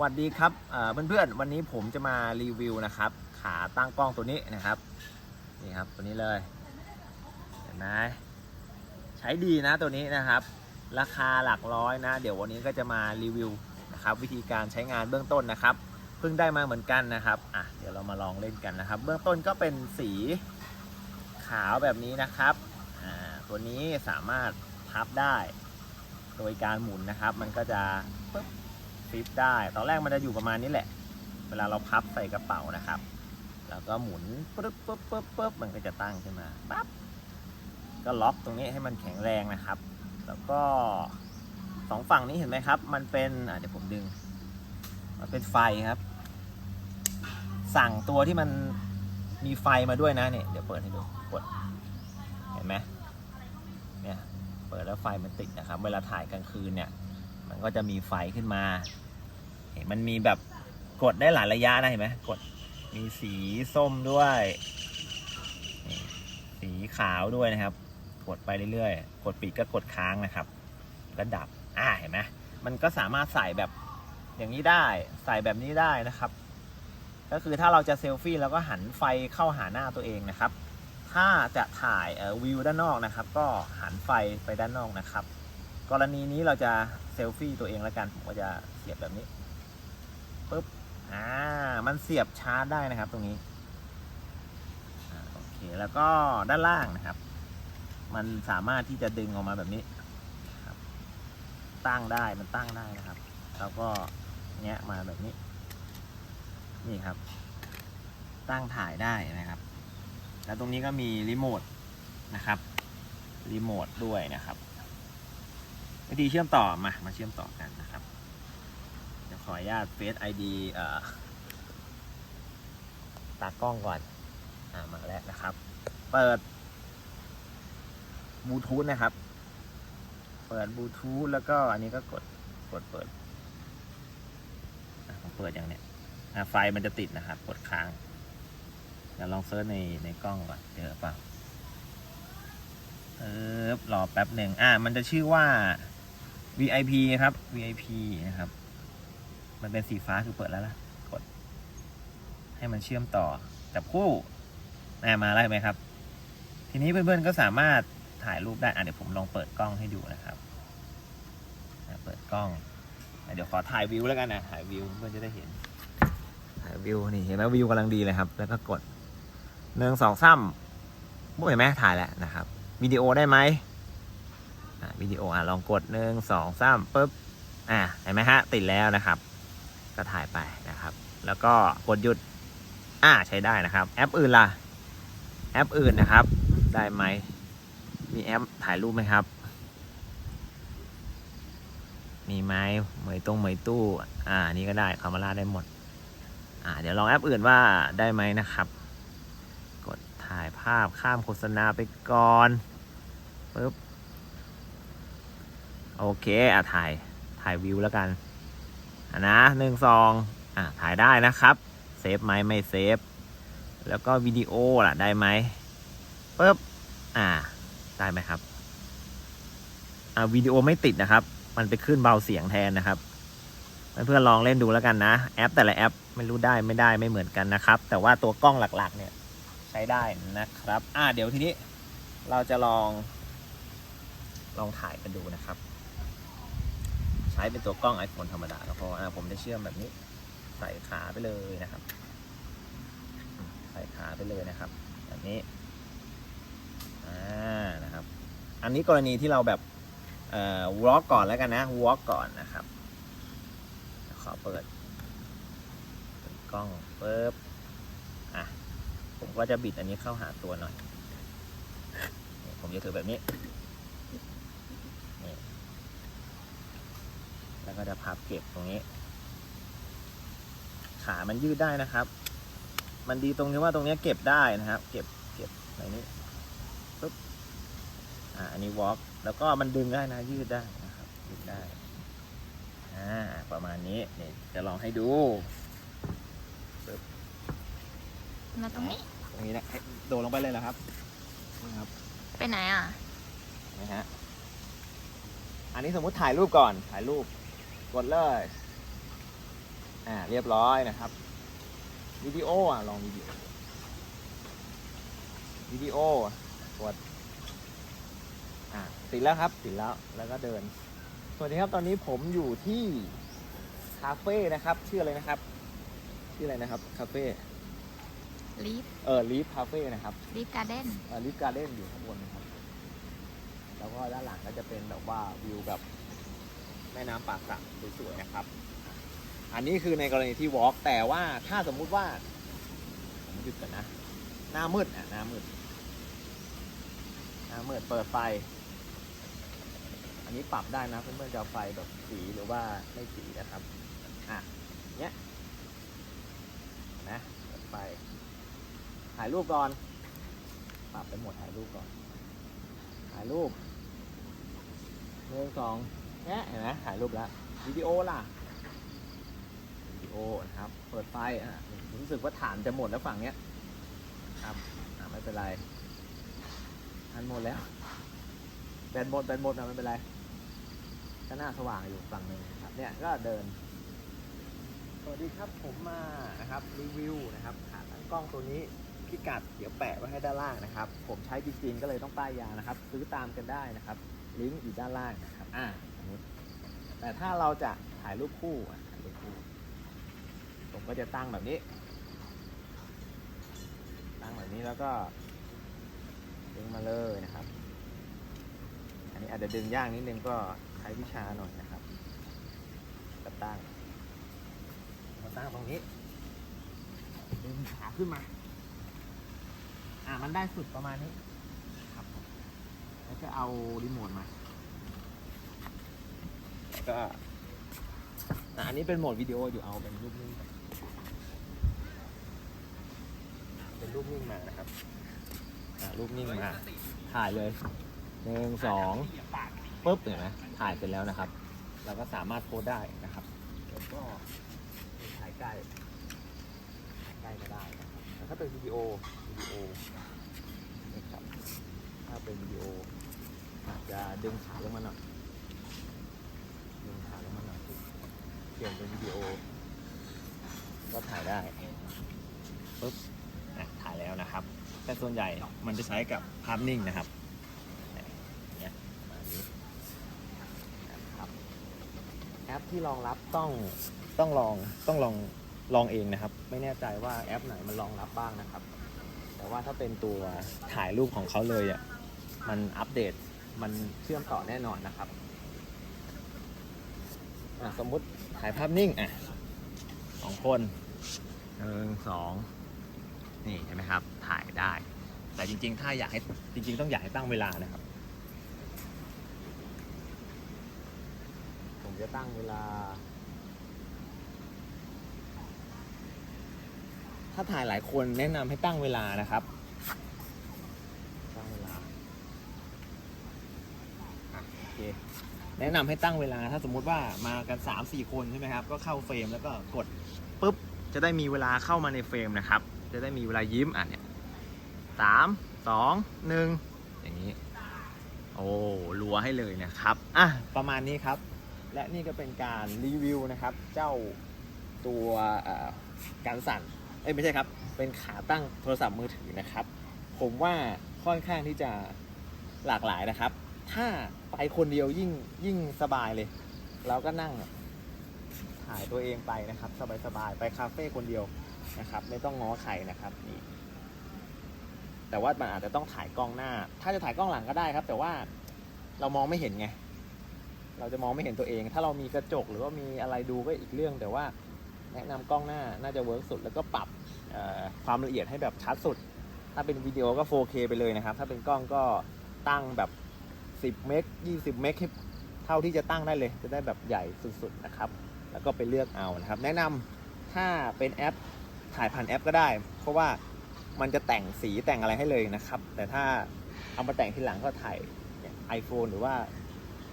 วัสดีครับเอ่อเพื่อนๆวันนี้ผมจะมารีวิวนะครับ ขาตั้งกล้องตัวนี้นะครับนี่ครับตัวนี้เลยเห็นไหมใช้ดีนะตัวนี้นะครับ ราคาหลักร้อยนะ เดี๋ยววันนี้ก็จะมารีวิวนะครับวิธีการใช้งานเบื้องต้นนะครับเพิ่งได้มาเหมือนกันนะครับอะเดี๋ยวเรามาลองเล่นกันนะครับ เบื้องต้นก็เป็นสีขาวแบบนี้นะครับอ่าตัวนี้สามารถพับได้ โดยการหมุนนะครับ มันก็จะปึ๊บ ฟิตได้ ตอนแรกมันจะอยู่ประมาณนี้แหละ เวลาเราพับใส่กระเป๋านะครับ แล้วก็หมุนปึ๊บปึ๊บปึ๊บปึ๊บมันก็จะตั้งขึ้นมาปั๊บก็ล็อกตรงนี้ให้มันแข็งแรงนะครับ แล้วก็สองฝั่งนี้เห็นไหมครับ มันเป็นเดี๋ยวผมดึง มันเป็นไฟครับ สั่งตัวที่มันมีไฟมาด้วยนะเนี่ยเดี๋ยวเปิดให้ดูกดเห็นไหมเนี่ยเปิดแล้วไฟมันติดนะครับ เวลาถ่ายกลางคืนเนี่ย มันก็จะมีไฟขึ้นมา เห็นมันมีแบบกดได้หลายระยะนะเห็นไหมกดมีสีส้มด้วย สีขาวด้วยนะครับ กดไปเรื่อยๆ กดปิดก็กดค้างนะครับ ก็ดับ อ่าเห็นไหมมันก็สามารถใส่แบบอย่างนี้ได้ ใส่แบบนี้ได้นะครับ ก็คือถ้าเราจะเซลฟี่เราก็หันไฟเข้าหาหน้าตัวเองนะครับ ถ้าจะถ่ายวิวด้านนอกนะครับ ก็หันไฟไปด้านนอกนะครับ กรณีนี้เราจะเซลฟี่ตัวเองแล้วกันผมก็จะเสียบแบบนี้ปุ๊บอ่ามันเสียบชาร์จได้นะครับตรงนี้โอเคแล้วก็ด้านล่างนะครับ มันสามารถที่จะดึงออกมาแบบนี้ครับตั้งได้มันตั้งได้นะครับ แล้วก็แงะมาแบบนี้ นี่ครับ ตั้งถ่ายได้นะครับ แล้วตรงนี้ก็มีรีโมทนะครับรีโมทด้วยนะครับ วิธีเชื่อมต่อมา มาเชื่อมต่อกันนะครับเดี๋ยวขออนุญาตเฟซไอดีตากล้องก่อนอ่ามาแล้วนะครับ เปิดบลูทูธนะครับ เปิดบลูทูธแล้วก็อันนี้ก็กดกดเปิดผมเปิดอย่างเนี้ยไฟมันจะติดนะครับ กดค้างเดี๋ยวลองเซิร์ชในในกล้องก่อนเจอเปล่าเออรอแป๊บหนึ่งอ่ามันจะชื่อว่า VIP ครับ VIP นะครับ มันเป็นสีฟ้าคือเปิดแล้วล่ะ กด ให้มันเชื่อมต่อจับคู่อ่ามาแล้วไหมครับ ทีนี้เพื่อนๆก็สามารถถ่ายรูปได้อะเดี๋ยวผมลองเปิดกล้องให้ดูนะครับเปิดกล้องเดี๋ยวขอถ่ายวิวแล้วกันนะถ่ายวิวเพื่อนจะได้เห็น ถ่ายวิวนี่เห็นไหมวิวกำลังดีเลยครับ แล้วก็กดหนึ่งสองซ้ำบุ๊เห็นไหมถ่ายแล้วนะครับวิดีโอได้ไหม วิดีโออะลองกดหนึ่งสองซ้ำปุ๊บอะเห็นไหมฮะติดแล้วนะครับ ก็ถ่ายไปนะครับ แล้วก็กดหยุดอ่าใช้ได้นะครับ แอปอื่นล่ะ แอปอื่นนะครับ ได้ไหมมีแอปถ่ายรูปไหมครับ มีไหมเหมยตรงเหมยตู้ อ่านี่ก็ได้คามาร่าได้หมด อ่าเดี๋ยวลองแอปอื่นว่าได้ไหมนะครับ กดถ่ายภาพข้ามโฆษณาไปก่อนปึ๊บ โอเคอะถ่ายถ่ายวิวแล้วกันอะนะหนึ่งสองอะถ่ายได้นะครับเซฟไหมไม่เซฟแล้วก็วิดีโอล่ะได้ไหมปึ๊บอ่าได้ไหมครับอ่าวิดีโอไม่ติดนะครับ มันไปขึ้นเบาเสียงแทนนะครับเพื่อนๆลองเล่นดูแล้วกันนะ แอปแต่ละแอปไม่รู้ได้ไม่ได้ไม่เหมือนกันนะครับ แต่ว่าตัวกล้องหลักๆ เนี่ยใช้ได้นะครับ อ่าเดี๋ยวทีนี้เราจะลองลองถ่ายกันดูนะครับ ใช้เป็นตัวกล้อง iPhone ธรรมดาก็พอผมจะเชื่อมแบบนี้ ใส่ขาไปเลยนะครับ ใส่ขาไปเลยนะครับ แบบนี้อ่านะครับ อันนี้กรณีที่เราแบบเอ่อวอล์กก่อนแล้วกันนะวอล์กก่อนนะครับ ขอเปิดกล้องปึ๊บอะผมก็จะบิดอันนี้เข้าหาตัวหน่อย ผมจะถือแบบนี้ แล้วก็จะพับเก็บตรงนี้ ขามันยืดได้นะครับ มันดีตรงที่ว่าตรงนี้เก็บได้นะครับ เก็บเก็บในนี้ปึ๊บอ่าอันนี้วอล์กแล้วก็มันดึงได้นะยืดได้นะครับยืดได้อ่าประมาณนี้นี่จะลองให้ดูมาตรงนี้ตรงนี้นะให้โดดลงไปเลยเหรอครับนะครับ ไปไหนอะเห็นไหมฮะอันนี้สมมุติถ่ายรูปก่อนถ่ายรูป กดเลย อ่า เรียบร้อยนะครับ วิดีโออะ ลองวิดีโอ วิดีโอกด อ่า ติดแล้วครับ ติดแล้ว แล้วก็เดิน สวัสดีครับ ตอนนี้ผมอยู่ที่คาเฟ่นะครับ ชื่ออะไรนะครับ ชื่ออะไรนะครับ คาเฟ่ ลีฟ เออลีฟคาเฟ่นะครับ ลีฟการ์เด้นลิฟการ์เด้นอยู่ข้างบนนะครับ แล้วก็ด้านหลังก็จะเป็นแบบว่าวิวกับ แม่น้ำป่าสักสวยๆนะครับ อันนี้คือในกรณีที่วอล์กแต่ว่าถ้าสมมุติว่าผมหยุดกันนะ หน้ามืดอะหน้ามืดหน้ามืดเปิดไฟ อันนี้ปรับได้นะเพื่อนๆจะเอาไฟแบบสีหรือว่าไม่สีนะครับอะเนี้ยนะเปิดไฟถ่ายรูปก่อนปรับไปหมดถ่ายรูปก่อนถ่ายรูปหนึ่งสอง เนี่ยเห็นไหมถ่ายรูปแล้ววิดีโอล่ะวิดีโอนะครับ เปิดไฟอะรู้สึกว่าฐานจะหมดแล้วฝั่งเนี้ยครับอ่าไม่เป็นไรฐานหมดแล้วแบตหมดแบตหมดนะไม่เป็นไรก็หน้าสว่างอยู่ฝั่งหนึ่งครับ เนี่ยก็เดิน สวัสดีครับผมมานะครับรีวิวนะครับขาตั้งกล้องตัวนี้ พิกัดเดี๋ยวแปะไว้ให้ด้านล่างนะครับ ผมใช้จริงๆก็เลยต้องป้ายยานะครับ ซื้อตามกันได้นะครับ ลิงก์อยู่ด้านล่างนะครับ อ่าสมมติแต่ถ้าเราจะถ่ายรูปคู่อะถ่ายรูปคู่ ผมก็จะตั้งแบบนี้ ตั้งแบบนี้แล้วก็ ดึงมาเลยนะครับ อันนี้อาจจะดึงยากนิดนึงก็ใช้วิชาหน่อยนะครับก็ตั้งมาตั้งตรงนี้ดึงขาขึ้นมา อ่ามันได้สุดประมาณนี้ครับแล้วก็เอารีโมทมาก็อะอันนี้เป็นโหมดวิดีโออยู่เอาเป็นรูปนิ่งเป็นรูปนิ่งมานะครับอ่ารูปนิ่งมาถ่ายเลยหนึ่งสองปุ๊บเห็นไหมถ่ายเสร็จแล้วนะครับ เราก็สามารถโพสได้นะครับแล้วก็ถ่ายใกล้ใกล้ก็ได้ ถ้าเป็นวิดีโอวิดีโอนะครับถ้าเป็นวิดีโออาจจะดึงขาลงมาหน่อยดึงขาลงมาหน่อยเปลี่ยนเป็นวิดีโอ ก็ถ่ายได้ปุ๊บอะถ่ายแล้วนะครับ แต่ส่วนใหญ่มันจะใช้กับภาพนิ่งนะครับแอปที่รองรับต้องต้องลองต้องลอง ลองเองนะครับ ไม่แน่ใจว่าแอปไหนมันรองรับบ้างนะครับ แต่ว่าถ้าเป็นตัวถ่ายรูปของเขาเลยอะมันอัปเดตมันเชื่อมต่อแน่นอนนะครับสมมุติถ่ายภาพนิ่งอะสองคนหนึ่งสองนี่เห็นไหมครับ ถ่ายได้ แต่จริง ๆ ถ้าอยากให้จริง ๆ ต้องอยากให้ตั้งเวลานะครับ ผมจะตั้งเวลา ถ้าถ่ายหลายคนแนะนำให้ตั้งเวลานะครับ ตั้งเวลาอะโอเคแนะนำให้ตั้งเวลาถ้าสมมุติว่ามากัน 3 4 คนใช่ไหมครับ ก็เข้าเฟรมแล้วก็กดปุ๊บ จะได้มีเวลาเข้ามาในเฟรมนะครับ จะได้มีเวลายิ้มอะเนี่ยสามสองหนึ่งอย่างนี้ โอ้รัวให้เลยนะครับอะประมาณนี้ครับ และนี่ก็เป็นการรีวิวนะครับ เจ้าตัวเอ่อการสั่น เอ้ยไม่ใช่ครับ เป็นขาตั้งโทรศัพท์มือถือนะครับ ผมว่าค่อนข้างที่จะหลากหลายนะครับ ถ้าไปคนเดียวยิ่งยิ่งสบายเลย เราก็นั่งถ่ายตัวเองไปนะครับ สบายๆไปคาเฟ่คนเดียวนะครับ ไม่ต้องง้อใครนะครับนี่แต่ว่ามันอาจจะต้องถ่ายกล้องหน้า ถ้าจะถ่ายกล้องหลังก็ได้ครับ แต่ว่าเรามองไม่เห็นไง เราจะมองไม่เห็นตัวเอง ถ้าเรามีกระจกหรือว่ามีอะไรดูก็อีกเรื่อง แต่ว่า แนะนำกล้องหน้าน่าจะเวิร์กสุด แล้วก็ปรับความละเอียดให้แบบชัดสุด ถ้าเป็นวิดีโอก็ 4K ไปเลยนะครับ ถ้าเป็นกล้องก็ตั้งแบบ 10 เมก 20 เมกเท่าที่จะตั้งได้เลย จะได้แบบใหญ่สุดๆนะครับ แล้วก็ไปเลือกเอานะครับ แนะนำถ้าเป็นแอปถ่ายผ่านแอปก็ได้ เพราะว่ามันจะแต่งสีแต่งอะไรให้เลยนะครับ แต่ถ้าเอามาแต่งทีหลังก็ถ่ายไอโฟนหรือว่า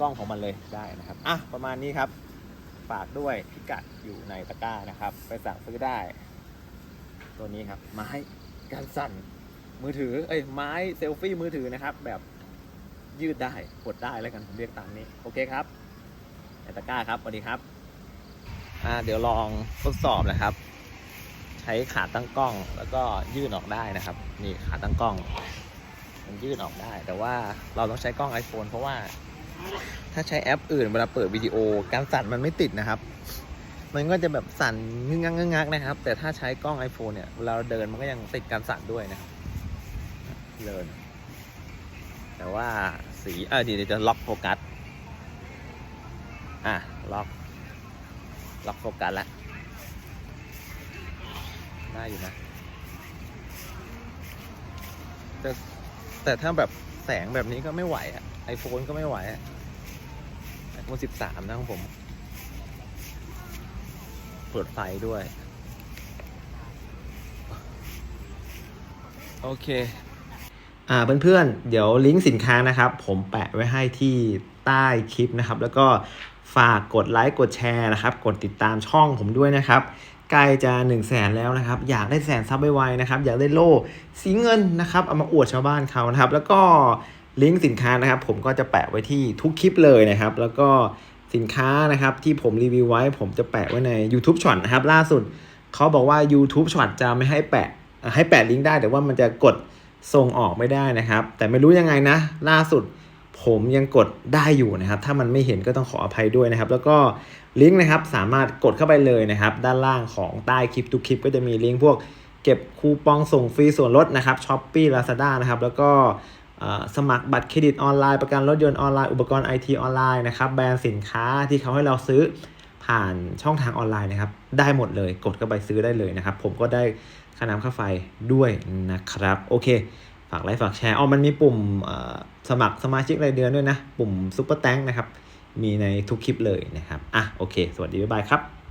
กล้องของมันเลยได้นะครับ อะ ประมาณนี้ครับ ฝากด้วยพิกัดอยู่ในตะกร้านะครับ ไปสั่งซื้อได้ ตัวนี้ครับ ไม้การสั่นมือถือ เอ้ยไม้เซลฟี่มือถือนะครับ แบบยืดได้กดได้แล้วกันผมเรียกตามนี้ โอเคครับในตะกร้าครับสวัสดีครับอ่าเดี๋ยวลองทดสอบนะครับ ใช้ขาตั้งกล้องแล้วก็ยื่นออกได้นะครับ นี่ขาตั้งกล้อง มันยื่นออกได้ แต่ว่าเราต้องใช้กล้อง iPhone เพราะว่า ถ้าใช้แอปอื่นเวลาเปิดวิดีโอ การสั่นมันไม่ติดนะครับ มันก็จะแบบสั่นงึกงักงึกงักนะครับ แต่ถ้าใช้กล้อง iPhone เนี่ยเวลาเราเดินมันก็ยังติดการสั่นด้วยนะครับเดิน แต่ว่าสีเออเดี๋ยวจะล็อกโฟกัสอะล็อกล็อกโฟกัสแล้วได้อยู่นะแต่แต่ถ้าแบบแสงแบบนี้ก็ไม่ไหวอะไอโฟนก็ไม่ไหวอะ โฟนสิบสามนะของผม เปิดไฟด้วย โอเค อ่าเพื่อนๆ เดี๋ยวลิงก์สินค้านะครับ ผมแปะไว้ให้ที่ใต้คลิปนะครับ แล้วก็ฝากกดไลค์กดแชร์นะครับ กดติดตามช่องผมด้วยนะครับใกล้จะ1 0 0 0 0แสนแล้วนะครับ อยากได้แสนซับไวๆนะครับ อยากได้โล่สีเงินนะครับ เอามาอวดชาวบ้านเขานะครับ แล้วก็ ลิงก์สินค้านะครับ ผมก็จะแปะไว้ที่ทุกคลิปเลยนะครับ แล้วก็สินค้านะครับที่ผมรีวิวไว้ ผมจะแปะไว้ใน YouTube Short นะครับ ล่าสุดเขาบอกว่า YouTube Short จะไม่ให้แปะให้แปะลิงก์ได้ แต่ว่ามันจะกดส่งออกไม่ได้นะครับ แต่ไม่รู้ยังไงนะ ล่าสุดผมยังกดได้อยู่นะครับ ถ้ามันไม่เห็นก็ต้องขออภัยด้วยนะครับ แล้วก็ลิงก์นะครับสามารถกดเข้าไปเลยนะครับ ด้านล่างของใต้คลิปทุกคลิปก็จะมีลิงก์พวกเก็บคูปองส่งฟรีส่วนลดนะครับช้อปปี้ลาซาด้านะครับ แล้วก็ สมัครบัตรเครดิตออนไลน์ประกันรถยนต์ออนไลน์อุปกรณ์ไอทีออนไลน์นะครับแบรนด์สินค้าที่เขาให้เราซื้อผ่านช่องทางออนไลน์นะครับ ได้หมดเลยกดเข้าไปซื้อได้เลยนะครับ ผมก็ได้ค่าน้ำค่าไฟด้วยนะครับ โอเค ฝากไลค์ฝากแชร์อ๋อมันมีปุ่มสมัครสมาชิกรายเดือนด้วยนะ ปุ่มซุปเปอร์แตงนะครับ มีในทุกคลิปเลยนะครับ อะ โอเค สวัสดี บ๊ายบายครับ